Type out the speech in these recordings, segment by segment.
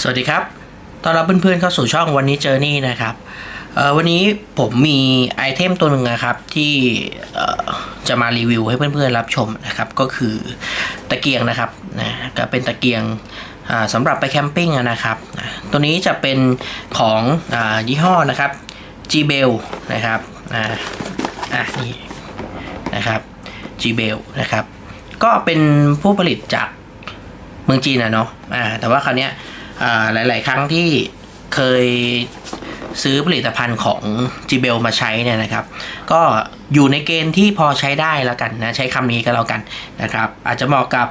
สวัสดีครับ ตอนรับเพื่อนๆเข้าสู่ช่องวันนี้เจอนี่นะครับ วันนี้ผมมีไอเทมตัวหนึ่งนะครับที่จะมารีวิวให้เพื่อนๆรับชมนะครับ ก็คือตะเกียงนะครับนะก็เป็นตะเกียงสำหรับไปแคมปิ้งนะครับ ตัวนี้จะเป็นของอยี่ห้อนะครับ g b e l นะครับอ่าอะนี่นะครับ g b e l นะครับ ก็เป็นผู้ผลิตจากเมืองจีนอะเนาะอ่าแต่ว่าคราวเนี้ย หลาย ๆ ครั้งที่เคยซื้อผลิตภัณฑ์ของ g b e l มาใช้เนี่ยนะครับ ก็อยู่ในเกณฑ์ที่พอใช้ได้แล้วกันนะใช้คำนี้ก็แล้วกันนะครับ อาจจะเหมาะกับ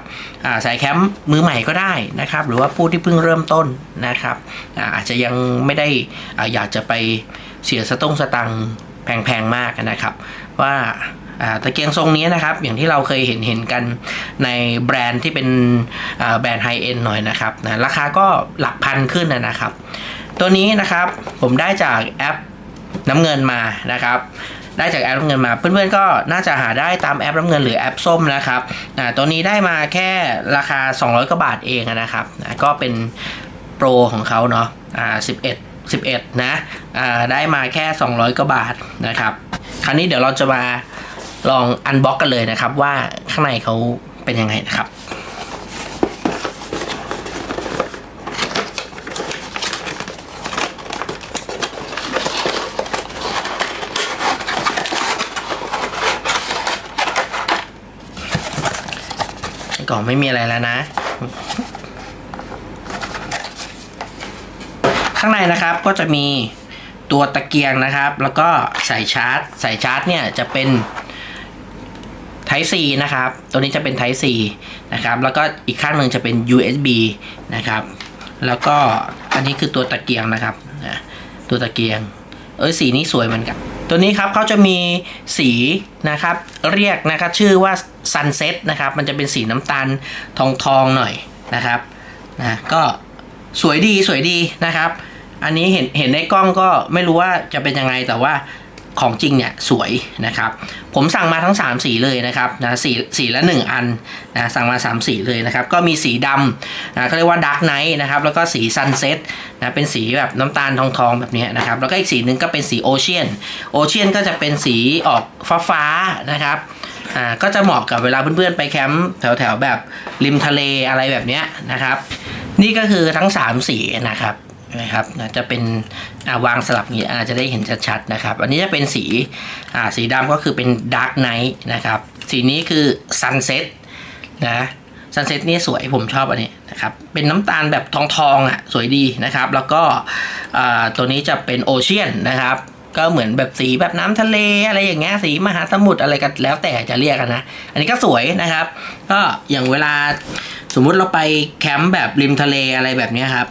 าสายแคมป์มือใหม่ก็ได้นะครับ หรือว่าผู้ที่เพิ่งเริ่มต้นนะครับอาอาจจะยังไม่ได้อ่าอยากจะไปเสียสตุ้งสตังแพง ๆ มากนะครับ ว่า ตะเกียงทรงนี้นะครับ อย่างที่เราเคยเห็นเห็นกันในแบรนด์ที่เป็นแบรนด์ไฮเอ็นหน่อยนะครับนะราคาก็หลักพันขึ้นนะครับ ตัวนี้นะครับผมได้จากแอปน้ำเงินมานะครับได้จากแอปน้ำเงินมาเพื่อนๆก็น่าจะหาได้ตามแอปน้ำเงินหรือแอปส้มนะครับตัวนี้ได้มาแค่ราคา 200กว่าบาทเองนะครับนะก็เป็นโปรของเขาเนาะอ่า11 11 นะอ่าได้มาแค่ 200กว่าบาทนะครับ คราวนี้เดี๋ยวเราจะมา ลองอันบ็อกกันเลยนะครับ ว่าข้างในเขาเป็นยังไงนะครับกล่องไม่มีอะไรแล้วนะ ข้างในนะครับก็จะมีตัวตะเกียงนะครับ แล้วก็สายชาร์จสายชาร์จเนี่ยจะเป็น Type C นะครับ ตัวนี้จะเป็น Type C นะครับ แล้วก็อีกข้างหนึ่งจะเป็น USB นะครับ แล้วก็อันนี้คือตัวตะเกียงนะครับตัวตะเกียง เอ้ยสีนี้สวยเหมือนกัน ตัวนี้ครับเขาจะมีสีนะครับเรียกนะครับชื่อว่า Sunset นะครับ มันจะเป็นสีน้ำตาลทองทองๆหน่อยนะครับนะก็สวยดีสวยดีนะครับ อันนี้เห็นเห็นในกล้องก็ไม่รู้ว่าจะเป็นยังไงแต่ว่า ของจริงเนี่ยสวยนะครับ ผมสั่งมาทั้ง 3 สีเลยนะครับนะสีสีละ 1 อันนะสั่งมา 3 สีเลยนะครับ ก็มีสีดำนะเขาเรียกว่า Dark Knight นะครับ แล้วก็สี Sunset นะเป็นสีแบบน้ำตาลทองทองๆแบบนี้นะครับ แล้วก็อีกสีหนึ่งก็เป็นสีโอเชียนโอเชียนก็จะเป็นสีออกฟ้าฟ้าๆนะครับอ่าก็จะเหมาะกับเวลาเพื่อนๆไปแคมป์แถวๆแบบริมทะเลอะไรแบบนี้นะครับ นี่ก็คือทั้ง 3 สีนะครับ นะครับนะจะเป็นาวางสลับอย่างนี้อาจจะได้เห็นชัดๆนะครับ อันนี้จะเป็นสีสีดำก็คือเป็น Dark Knight นะครับ สีนี้คือ Sunset นะซันเซ็ตนี่สวยผมชอบอันนี้นะครับ เป็นน้ำตาลแบบทองทองๆอะสวยดีนะครับ แล้วก็ตัวนี้จะเป็นโอเชียนนะครับ ก็เหมือนแบบสีแบบน้ำทะเลอะไรอย่างเงี้ยสีมหาสมุทรอะไรกันแล้วแต่จะเรียกกันนะ อันนี้ก็สวยนะครับ ก็อย่างเวลาสมมุติเราไปแคมป์แบบริมทะเลอะไรแบบนี้ครับ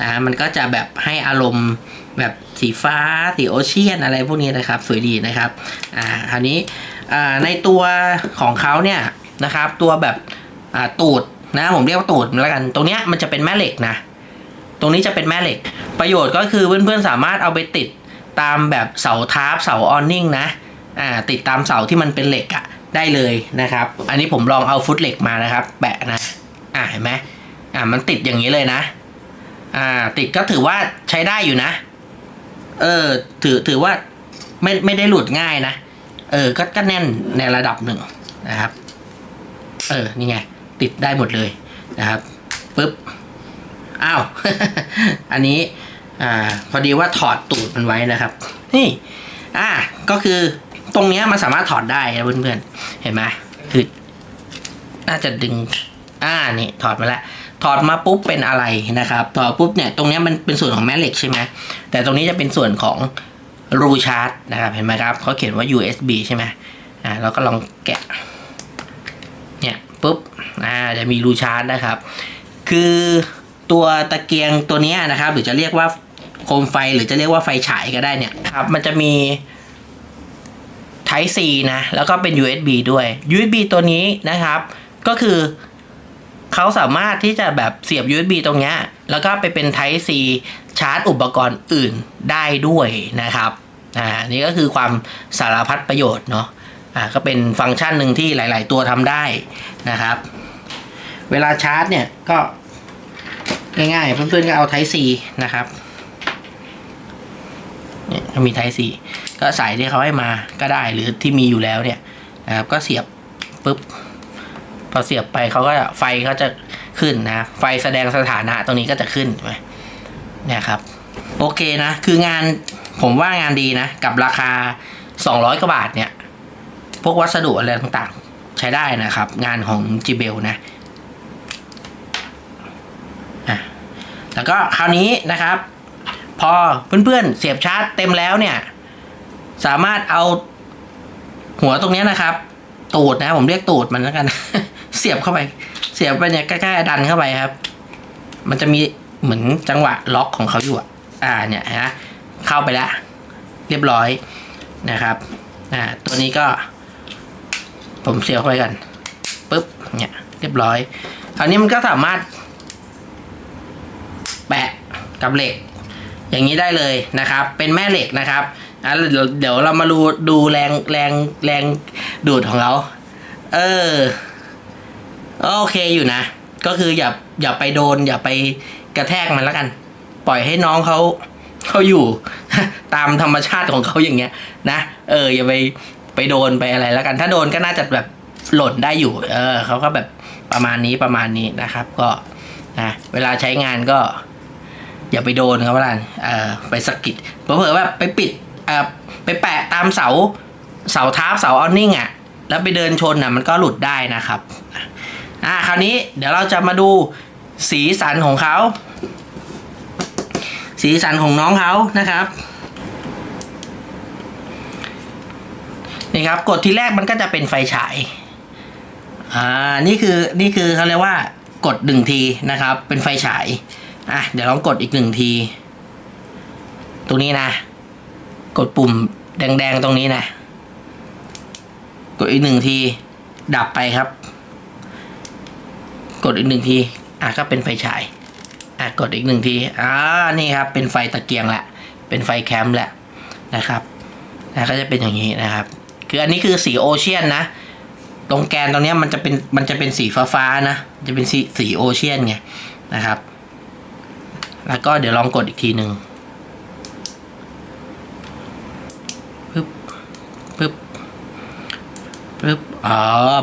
นะมันก็จะแบบให้อารมณ์แบบสีฟ้า สีโอเชียนอะไรพวกนี้นะครับ สวยดีนะครับ อ่า คราวนี้ อ่า ในตัวของเขาเนี่ยนะครับ ตัวแบบ อ่า ตูดนะ ผมเรียกว่าตูดแล้วกัน ตรงเนี้ยมันจะเป็นแม่เหล็กนะ ตรงนี้จะเป็นแม่เหล็ก ประโยชน์ก็คือเพื่อนๆสามารถเอาไปติดตามแบบเสาทาร์ปเสาออนนิ่งนะ อ่า ติดตามเสาที่มันเป็นเหล็กอะได้เลยนะครับ อันนี้ผมลองเอาฟุตเหล็กมานะครับ แปะนะ อ่าเห็นไหมอ่า มันติดอย่างนี้เลยนะ อ่า ติดก็ถือว่าใช้ได้อยู่นะ เออ ถือถือว่าไม่ไม่ได้หลุดง่ายนะ เออ ก็ก็แน่นในระดับหนึ่งนะครับ เออ นี่ไง ติดได้หมดเลยนะครับปึ๊บ อ้าว อันนี้ อ่า พอดีว่าถอดตูดมันไว้นะครับ นี่ อ่า ก็คือตรงเนี้ยมันสามารถถอดได้นะเพื่อนๆ เห็นไหมคือ น่าจะดึง อ่า นี่ ถอดมาแล้ว ถอดมาปุ๊บเป็นอะไรนะครับถอดปุ๊บเนี่ยตรงนี้มันเป็นส่วนของแม่เหล็กใช่ไหมแต่ตรงนี้จะเป็นส่วนของรูชาร์จนะครับเห็นไหมครับเขาเขียนว่า USB ใช่ไหมอ่าเราก็ลองแกะเนี่ยปุ๊บอ่าจะมีรูชาร์จนะครับ คือตัวตะเกียงตัวนี้นะครับ หรือจะเรียกว่าโคมไฟหรือจะเรียกว่าไฟฉายก็ได้เนี่ยครับมันจะมี Type C นะ แล้วก็เป็น USB ด้วย USB ตัวนี้นะครับ ก็คือ เขาสามารถที่จะแบบเสียบ USB ตรงเนี้ยแล้วก็ไปเป็น Type C ชาร์จอุปกรณ์อื่นได้ด้วยนะครับอ่านี่ก็คือความสารพัดประโยชน์เนาะอ่าก็เป็นฟังก์ชันหนึ่งที่หลาย ๆ ตัวทำได้นะครับ เวลาชาร์จเนี่ยก็ง่ายๆเพื่อนๆก็เอาไทซีนะครับเนี่ยมีไทซีก็สายที่เขาให้มาก็ได้หรือที่มีอยู่แล้วเนี่ยนะครับก็เสียบปุ๊บ พอเสียบไปเขาก็ไฟเขาจะขึ้นนะ ไฟแสดงสถานะตรงนี้ก็จะขึ้นใช่ไหมเนี่ยครับ โอเคนะ คืองานผมว่างานดีนะ กับราคา 200 กว่าบาทเนี่ย พวกวัสดุอะไรต่างๆ ใช้ได้นะครับ งานของ g b e l นะแล้วก็คราวนี้นะครับ พอเพื่อนๆเสียบชาร์จเต็มแล้วเนี่ย สามารถเอาหัวตรงนี้นะครับ ตูดนะ ผมเรียกตูดมันแล้วกัน เสียบเข้าไป เสียบไปเนี่ยใกล้ๆดันเข้าไปครับ มันจะมีเหมือนจังหวะล็อกของเขาอยู่อะอ่าเนี่ยฮะเข้าไปแล้วเรียบร้อยนะครับอ่าตัวนี้ก็ ผมเสียบเข้าไปกันปุ๊บเนี่ยเรียบร้อยคราวนี้มันก็สามารถ แปะกับเหล็ก อย่างนี้ได้เลยนะครับ เป็นแม่เหล็กนะครับอะเดี๋ยวเดี๋ยวเรามาดูดูแรงแรงแรงดูดของเขาเออ โอเคอยู่นะ ก็คืออย่าอย่าไปโดน อย่าไปกระแทกมันแล้วกัน ปล่อยให้น้องเขาเขาอยู่ ตามธรรมชาติของเขาอย่างเงี้ย นะเออ อย่าไปไปโดนไปอะไรแล้วกัน ถ้าโดนก็น่าจะแบบหล่นได้อยู่ เออเขาก็แบบประมาณนี้ประมาณนี้นะครับ ก็นะเวลาใช้งานก็ อย่าไปโดนเขาละกันเออไปสกิดเผลอๆแบบไปปิดเออไปแปะตามเสาเสาทับเสาออนนิ่งอะ แล้วไปเดินชนอะมันก็หลุดได้นะครับ อ่าคราวนี้เดี๋ยวเราจะมาดูสีสันของเขา สีสันของน้องเขานะครับนี่ครับกดทีแรกมันก็จะเป็นไฟฉาย อ่า นี่คือ นี่คือเขาเรียกว่ากดหนึ่งทีนะครับ เป็นไฟฉาย อะ เดี๋ยวลองกดอีกหนึ่งที ตรงนี้นะ กดปุ่มแดงๆตรงนี้นะ กดอีกหนึ่งที ดับไปครับ กดอีกหนึ่งที อะก็เป็นไฟฉาย อะกดอีกหนึ่งที อ่า นี่ครับ เป็นไฟตะเกียงแหละ เป็นไฟแคมป์แหละนะครับนะก็จะเป็นอย่างนี้นะครับ คืออันนี้คือสีโอเชียนนะ ตรงแกนตรงนี้มันจะเป็น มันจะเป็นสีฟ้าๆนะ จะเป็นสีสีโอเชียนไงนะครับ แล้วก็เดี๋ยวลองกดอีกทีหนึ่งปึ๊บ ปึ๊บ ปึ๊บอ๋อ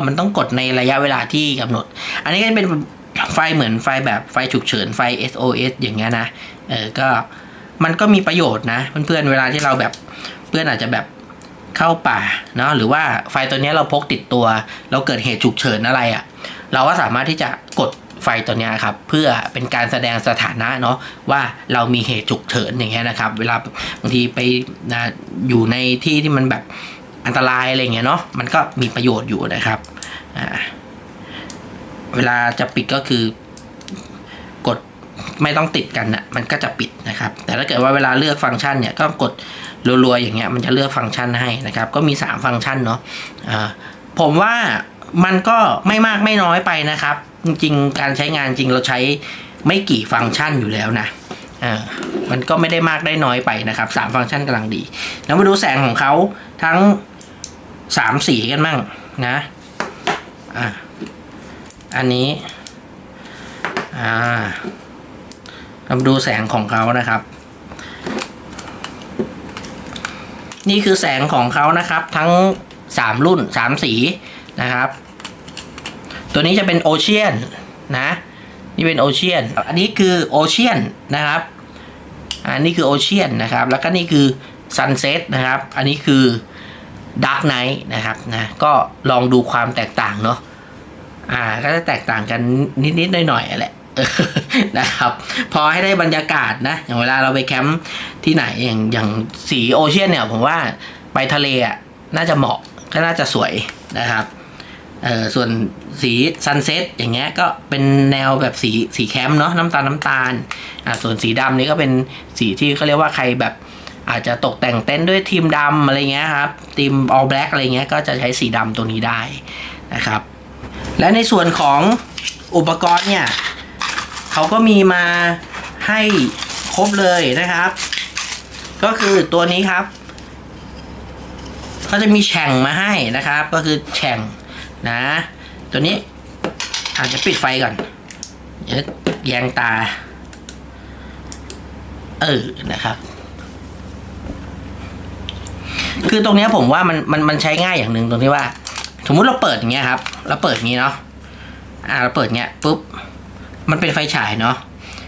มันต้องกดในระยะเวลาที่กำหนด อันนี้ก็เป็นไฟเหมือนไฟแบบไฟฉุกเฉินไฟ SOS อย่างเงี้ยนะเออก็มันก็มีประโยชน์นะเพื่อนๆเวลาที่เราแบบเพื่อนอาจจะแบบเข้าป่าเนาะหรือว่าไฟตัวนี้เราพกติดตัว เราเกิดเหตุฉุกเฉินอะไรอะ่ะ เราก็สามารถที่จะกดไฟตัวนี้ครับ เพื่อเป็นการแสดงสถานะเนาะว่าเรามีเหตุฉุกเฉินอย่างเงี้ยนะครับ เวลาบางทีไปนะอยู่ในที่ที่มันแบบ อันตรายอะไรเงี้ยเนาะมันก็มีประโยชน์อยู่นะครับเวลาจะปิดก็คือกดไม่ต้องติดกันนะมันก็จะปิดนะครับ แต่ถ้าเกิดว่าเวลาเลือกฟังก์ชันเนี่ยก็กดรัวๆอย่างเงี้ยมันจะเลือกฟังก์ชันให้นะครับ ก็มี 3 ฟังก์ชันเนาะอ่าผมว่ามันก็ไม่มากไม่น้อยไปนะครับ จริงๆการใช้งานจริงเราใช้ไม่กี่ฟังก์ชันอยู่แล้วนะมันก็ไม่ได้มากได้น้อยไปนะครับสามฟังก์ชันกำลังดี แล้วมาดูแสงของเขาทั้ง สามสีกันบ้างนะอ่าอันนี้อ่าเรามาดูแสงของเขานะครับ นี่คือแสงของเขานะครับ ทั้งสามรุ่นสามสีนะครับ ตัวนี้จะเป็นโอเชียนนะนี่เป็นโอเชียน อันนี้คือโอเชียนนะครับ อันนี้คือโอเชียนนะครับ แล้วก็นี่คือซันเซ็ตนะครับ อันนี้คือ ดาร์กไนท์นะครับนะก็ลองดูความแตกต่างเนาะอ่าก็จะแตกต่างกันนิด ๆ หน่อยๆแหละนะครับ พอให้ได้บรรยากาศนะ อย่างเวลาเราไปแคมป์ที่ไหนอย่างอย่างสีโอเชียนเนี่ย ผมว่าไปทะเลอะน่าจะเหมาะก็น่าจะสวยนะครับเออส่วนสีซันเซ็ตอย่างเงี้ยก็เป็นแนวแบบสีสีแคมป์เนาะน้ำตาลน้ำตาลอ่าส่วนสีดำนี่ก็เป็นสีที่เขาเรียกว่าใครแบบ อาจจะตกแต่งเต็นท์ด้วยทีมดำอะไรเงี้ยครับทีม all black อะไรเงี้ยก็จะใช้สีดำตัวนี้ได้นะครับ และในส่วนของอุปกรณ์เนี่ยเขาก็มีมาให้ครบเลยนะครับ ก็คือตัวนี้ครับเขาจะมีแฉ่งมาให้นะครับ ก็คือแฉ่งนะ ตัวนี้อาจจะปิดไฟก่อนเดี๋ยวแยงตา เออนะครับ คือตรงนี้ผมว่ามันมันมันใช้ง่ายอย่างหนึ่งตรงที่ว่า สมมุติเราเปิดอย่างเงี้ยครับ เราเปิดอย่างงี้เนาะอ่าเราเปิดเงี้ยปุ๊บมันเป็นไฟฉายเนาะ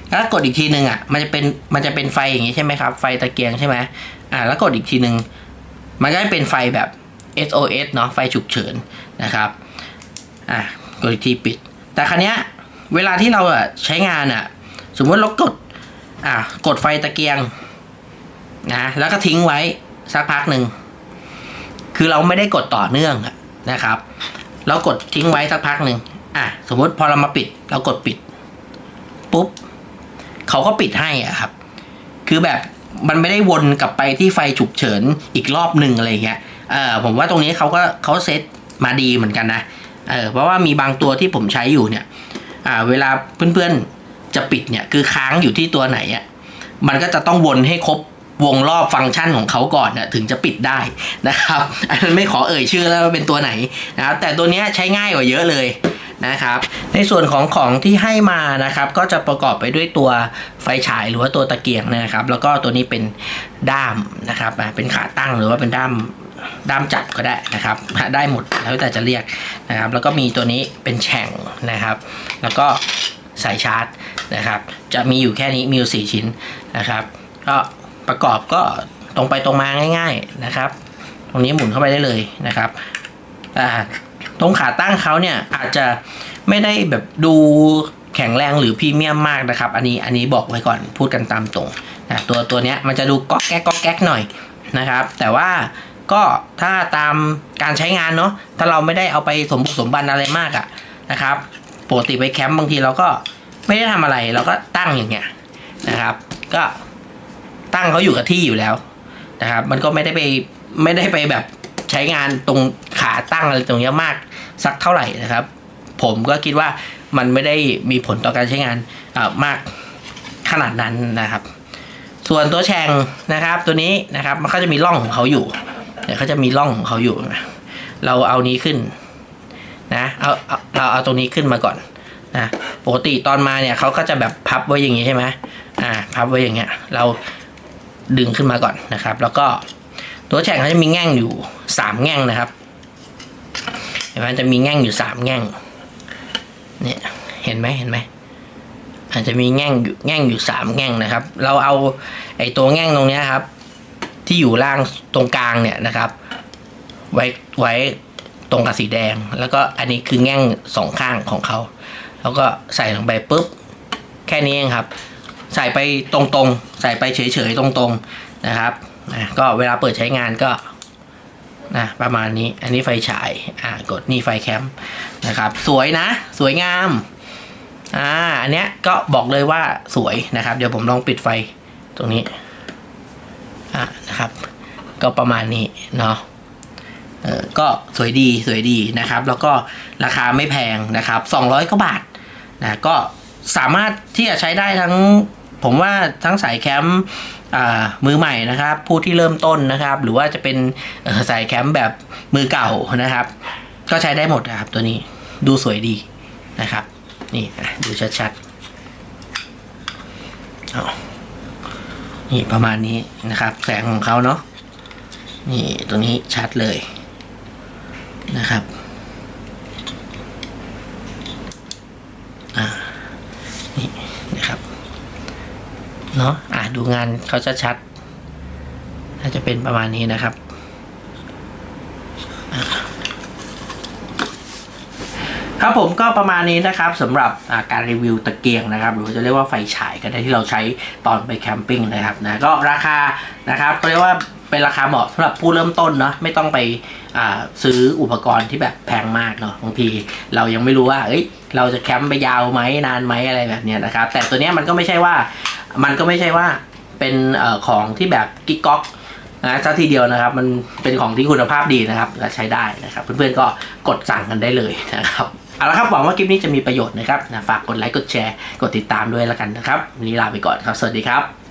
แล้วกดอีกทีหนึ่งอะ มันจะเป็นมันจะเป็นไฟอย่างงี้ใช่ไหมครับ ไฟตะเกียงใช่ไหมอ่า แล้วกดอีกทีหนึ่งมันก็จะเป็นไฟแบบ SOS เนาะไฟฉุกเฉินนะครับอะกดอีกทีปิด แต่ครั้นี้ยเวลาที่เราอะใช้งานอะ สมมติเรากดอะกดไฟตะเกียงนะแล้วก็ทิ้งไว้ สักพักหนึ่ง คือเราไม่ได้กดต่อเนื่องนะครับ เรากดทิ้งไว้สักพักหนึ่งอะสมมติพอเรามาปิด เรากดปิด ปุ๊บเขาก็ปิดให้อะครับ คือแบบมันไม่ได้วนกลับไปที่ไฟฉุกเฉินอีกรอบหนึ่งอะไรเงี้ยเออผมว่าตรงนี้เขาก็เขาเซตมาดีเหมือนกันนะเออเพราะว่ามีบางตัวที่ผมใช้อยู่เนี่ย อ่า เวลาเพื่อนๆจะปิดเนี่ย คือค้างอยู่ที่ตัวไหนอะมันก็จะต้องวนให้ครบ วงรอบฟังก์ชันของเขาก่อนนะถึงจะปิดได้นะครับ อันนั้นไม่ขอเอ่ยชื่อแล้วว่าเป็นตัวไหนนะครับแต่ตัวนี้ใช้ง่ายกว่าเยอะเลยนะครับในส่วนของของที่ให้มานะครับก็จะประกอบไปด้วยตัวไฟฉายหรือว่าตัวตะเกียงนะครับ แล้วก็ตัวนี้เป็นด้ามนะครับเป็นขาตั้งหรือว่าเป็นด้ามด้ามจับก็ได้นะครับได้หมดแล้วแต่จะเรียกนะครับ แล้วก็มีตัวนี้เป็นแฉ่งนะครับ แล้วก็สายชาร์จนะครับ จะมีอยู่แค่นี้มีอยู่สี่ชิ้นนะครับ ก็ ประกอบก็ตรงไปตรงมาง่าย ๆนะครับ ตรงนี้หมุนเข้าไปได้เลยนะครับอ่าตรงขาตั้งเขาเนี่ยอาจจะไม่ได้แบบดูแข็งแรงหรือพรีเมียมมากนะครับ อันนี้อันนี้บอกไว้ก่อนพูดกันตามตรงนะตัวตัวเนี้ยมันจะดูก๊อกแก๊กก๊อกแก๊กหน่อยนะครับ แต่ว่าก็ถ้าตามการใช้งานเนาะถ้าเราไม่ได้เอาไปสมบุกสมบันอะไรมากอะนะครับปกติไปแคมป์บางทีเราก็ไม่ได้ทำอะไรเราก็ตั้งอย่างเงี้ยนะครับ ก็ ตั้งเขาอยู่กับที่อยู่แล้วนะครับ มันก็ไม่ได้ไปไม่ได้ไปแบบใช้งานตรงขาตั้งอะไรตรงเนี้ยมากสักเท่าไหร่นะครับ ผมก็คิดว่ามันไม่ได้มีผลต่อการใช้งานมากขนาดนั้นนะครับ ส่วนตัวแชงนะครับตัวนี้นะครับมันก็จะมีร่องของเขาอยู่เดี๋ยวเขาจะมีร่องของเขาอยู่นะเราเอานี้ขึ้นนะเอาเอาเราเอาตรงนี้ขึ้นมาก่อนนะปกติตอนมาเนี่ยเขาก็จะแบบพับไว้อย่างนี้ใช่ไหมอ่าพับไว้อย่างเงี้ย เรา ดึงขึ้นมาก่อนนะครับ แล้วก็ตัวแฉกเขาจะมีแง่งอยู่สามแง่งนะครับเห็นไหมจะมีแง่งอยู่สามแง่งเนี่ยเห็นไหมเห็นไหมอาจจะมีแง่งอยู่แง่งอยู่สามแง่งนะครับ เราเอาไอ้ตัวแง่งตรงนี้ครับ ที่อยู่ล่างตรงกลางเนี่ยนะครับ ไว้ไว้ตรงกับสีแดง แล้วก็อันนี้คือแง่งสองข้างของเขาแล้วก็ใส่ลงไปปุ๊บ แค่นี้เองครับ ใส่ไปตรงๆ ใส่ไปเฉยๆตรงๆนะครับอะก็เวลาเปิดใช้งานก็นะประมาณนี้อันนี้ไฟฉายอ่ากดนี่ไฟแคมป์นะครับ สวยนะ สวยงามอ่าอันเนี้ยก็บอกเลยว่าสวยนะครับ เดี๋ยวผมลองปิดไฟตรงนี้อ่านะครับ ก็ประมาณนี้เนาะเออก็สวยดีสวยดีนะครับ แล้วก็ราคาไม่แพงนะครับ 200กว่าบาทนะก็ สามารถที่จะใช้ได้ทั้งผมว่าทั้งสายแคมป์มือใหม่นะครับ ผู้ที่เริ่มต้นนะครับ หรือว่าจะเป็นสายแคมป์แบบมือเก่านะครับ ก็ใช้ได้หมดนะครับตัวนี้ดูสวยดีนะครับ นี่ดูชัดๆเอนี่ประมาณนี้นะครับ แสงของเขาเนาะนี่ตรงนี้ชัดเลยนะครับ อ่า นี่นะครับ เนาะอะดูงานเขาจะชัดน่าจะเป็นประมาณนี้นะครับ ครับผมก็ประมาณนี้นะครับสำหรับาการรีวิวตะเกียงนะครับ หรือจะเรียกว่าไฟฉายก็ได้ที่เราใช้ตอนไปแคมปิ้งนะครับนะก็ราคานะครับก็เรียกว่าเป็นราคาเหมาะสำหรับผู้เริ่มต้นเนาะไม่ต้องไปซื้ออุปกรณ์ที่แบบแพงมากเนาะบางทีเรายังไม่รู้ว่าเอ้ยเราจะแคมป์ไปยาวไหมนานไหมอะไรแบบเนี้ยนะครับ แต่ตัวเนี้ยมันก็ไม่ใช่ว่า มันก็ไม่ใช่ว่าเป็นเอ่อของที่แบบกิ๊กก๊อกนะซะทีเดียวนะครับ มันเป็นของที่คุณภาพดีนะครับและใช้ได้นะครับ เพื่อนๆก็กดสั่งกันได้เลยนะครับเอาละครับหวังว่าคลิปนี้จะมีประโยชน์นะครับนะฝากกดไลค์กดแชร์ กดติดตามด้วยแล้วกันนะครับวันนี้ลาไปก่อนครับ สวัสดีครับ